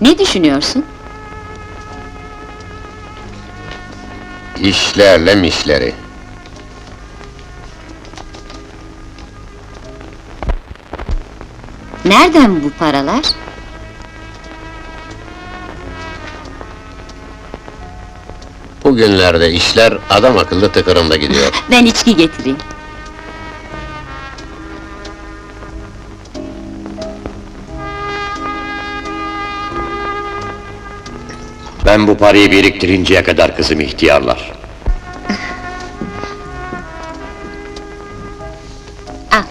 Ne düşünüyorsun? İşlerle mişleri. Nereden bu paralar? Bugünlerde işler adam akıllı tıkırında gidiyor. Ben içki getireyim. Ben bu parayı biriktirinceye kadar kızım ihtiyarlar. Al.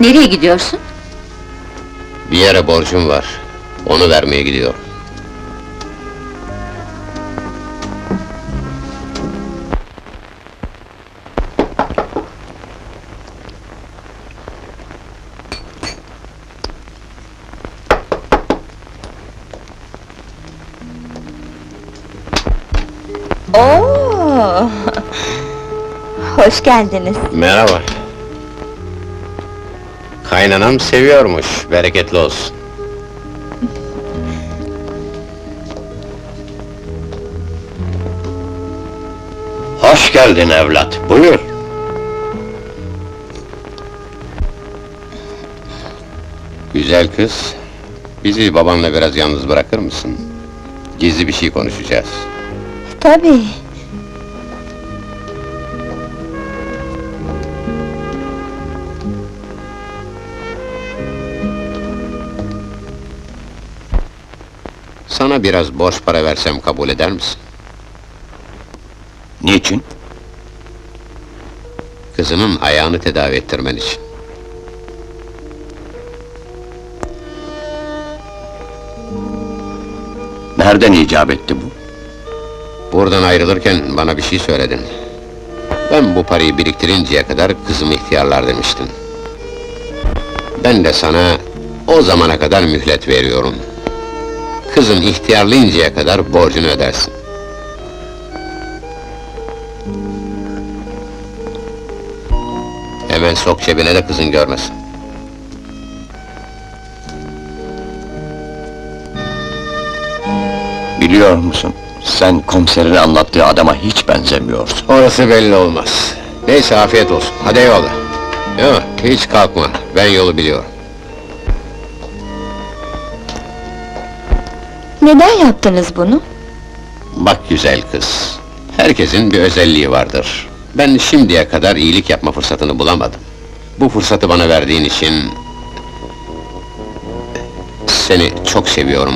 Nereye gidiyorsun? Bir yere borcum var. Onu vermeye gidiyor. Oo! Hoş geldiniz. Merhaba. Kaynanam seviyormuş, bereketli olsun. Hoş geldin evlat, buyur. Güzel kız, bizi babanla biraz yalnız bırakır mısın? Gizli bir şey konuşacağız. Tabii. Sana biraz borç para versem kabul eder misin? Niçin? Kızının ayağını tedavi ettirmen için. Nereden icap etti bu? Buradan ayrılırken bana bir şey söyledin. Ben bu parayı biriktirinceye kadar kızım ihtiyarlar demiştin. Ben de sana o zamana kadar mühlet veriyorum. Kızın ihtiyarlayıncaya kadar borcunu ödersin. Hemen sok cebine de kızın görmesin. Biliyor musun? Sen komiserin anlattığı adama hiç benzemiyorsun. Orası belli olmaz. Neyse afiyet olsun. Hadi eyvallah. Yok, hiç kalkma. Ben yolu biliyorum. Neden yaptınız bunu? Bak güzel kız. Herkesin bir özelliği vardır. Ben şimdiye kadar iyilik yapma fırsatını bulamadım. Bu fırsatı bana verdiğin için... Seni çok seviyorum.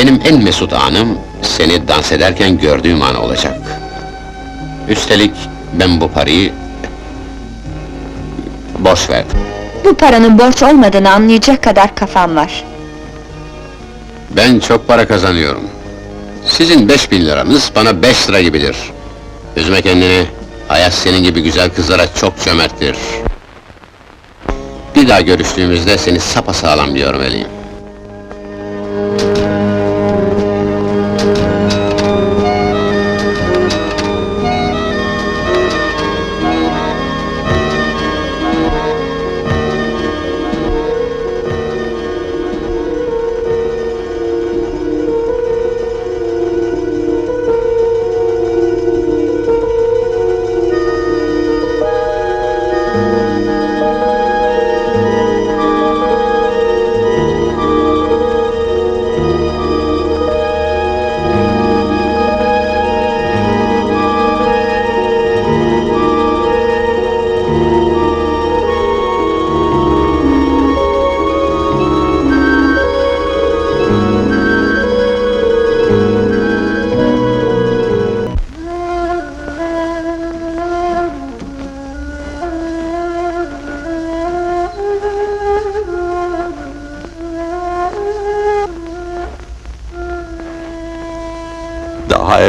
Benim en mesut anım, seni dans ederken gördüğüm an olacak. Üstelik ben bu parayı... Boş verdim. Bu paranın borç olmadığını anlayacak kadar kafam var. Ben çok para kazanıyorum. Sizin beş bin liranız bana beş lira gibidir. Üzme kendini. Hayat senin gibi güzel kızlara çok cömerttir. Bir daha görüştüğümüzde seni sapasağlam görmeliyim. Daha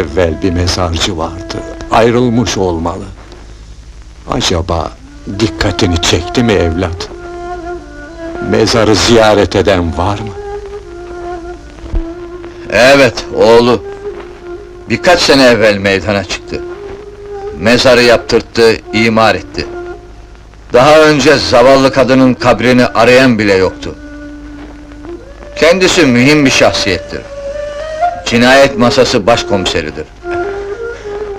evvel bir mezarcı vardı. Ayrılmış olmalı. Acaba dikkatini çekti mi evlat? Mezarı ziyaret eden var mı? Evet, oğlu. Birkaç sene evvel meydana çıktı. Mezarı yaptırttı, imar etti. Daha önce zavallı kadının kabrini arayan bile yoktu. Kendisi mühim bir şahsiyettir. Cinayet masası başkomiseridir.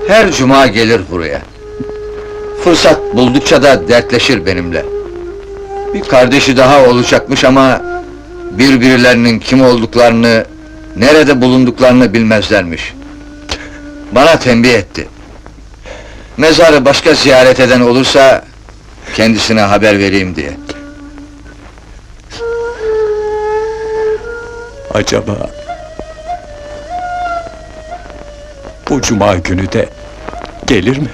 Her cuma gelir buraya. Fırsat buldukça da dertleşir benimle. Bir kardeşi daha olacakmış ama birbirlerinin kim olduklarını, nerede bulunduklarını bilmezlermiş. Bana tembih etti. Mezarı başka ziyaret eden olursa kendisine haber vereyim diye. Acaba... Bu cuma günü de gelir mi?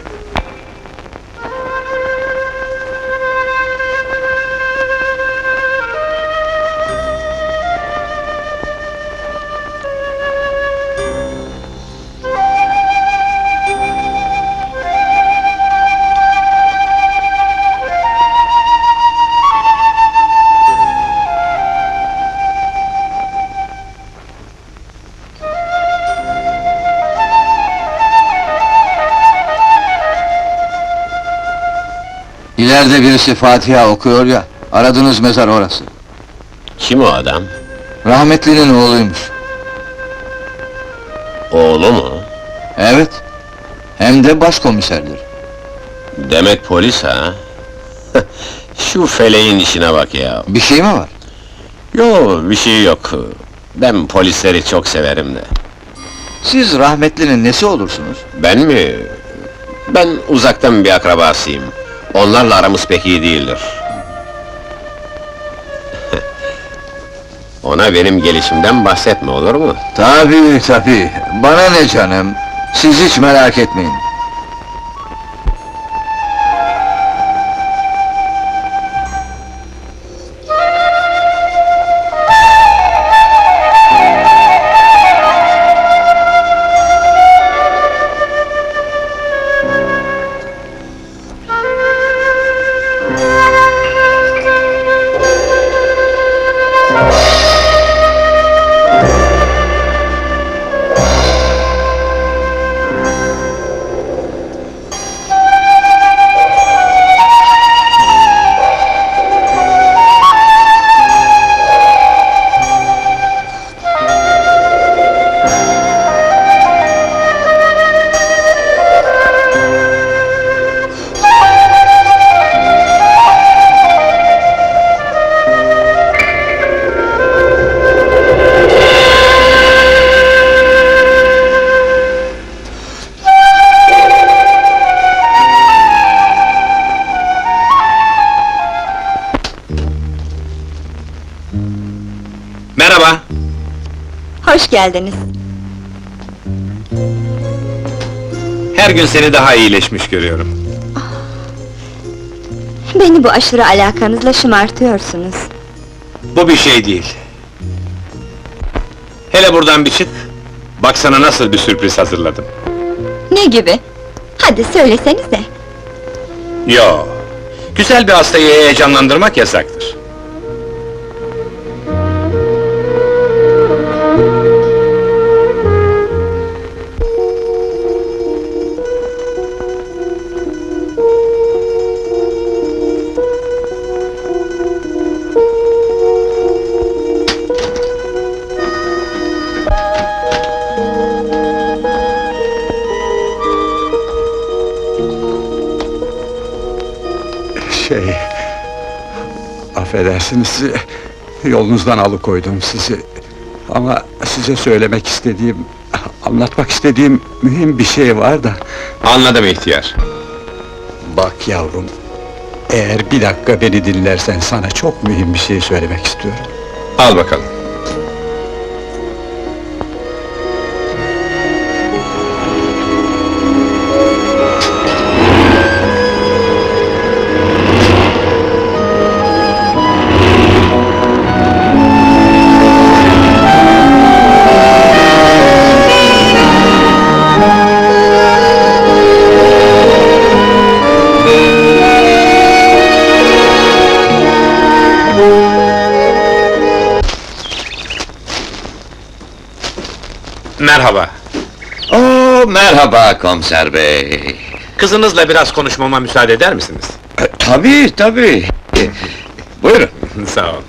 İleride birisi Fatiha okuyor ya, aradığınız mezar orası. Kim o adam? Rahmetlinin oğluymuş. Oğlu mu? Evet. Hem de başkomiserdir. Demek polis ha? Şu feleğin işine bak ya. Bir şey mi var? Yo, bir şey yok. Ben polisleri çok severim de. Siz rahmetlinin nesi olursunuz? Ben mi? Ben uzaktan bir akrabasıyım. Onlarla aramız pek iyi değildir. Ona benim gelişimden bahsetme olur mu? Tabii tabii. Bana ne canım? Siz hiç merak etmeyin. Hoş geldiniz. Her gün seni daha iyileşmiş görüyorum. Beni bu aşırı alakanızla şımartıyorsunuz. Bu bir şey değil. Hele buradan bir çık. Bak sana nasıl bir sürpriz hazırladım. Ne gibi? Hadi söylesenize. Yo. Güzel bir hastayı heyecanlandırmak yasaktır. Affedersiniz, yolunuzdan alıkoydum sizi. Ama size söylemek istediğim, anlatmak istediğim mühim bir şey var da... Anladım ihtiyar. Bak yavrum, eğer bir dakika beni dinlersen sana çok mühim bir şey söylemek istiyorum. Al bakalım. Merhaba. Oo, merhaba komiser bey. Kızınızla biraz konuşmama müsaade eder misiniz? Tabii tabii. Buyurun. Sağ ol.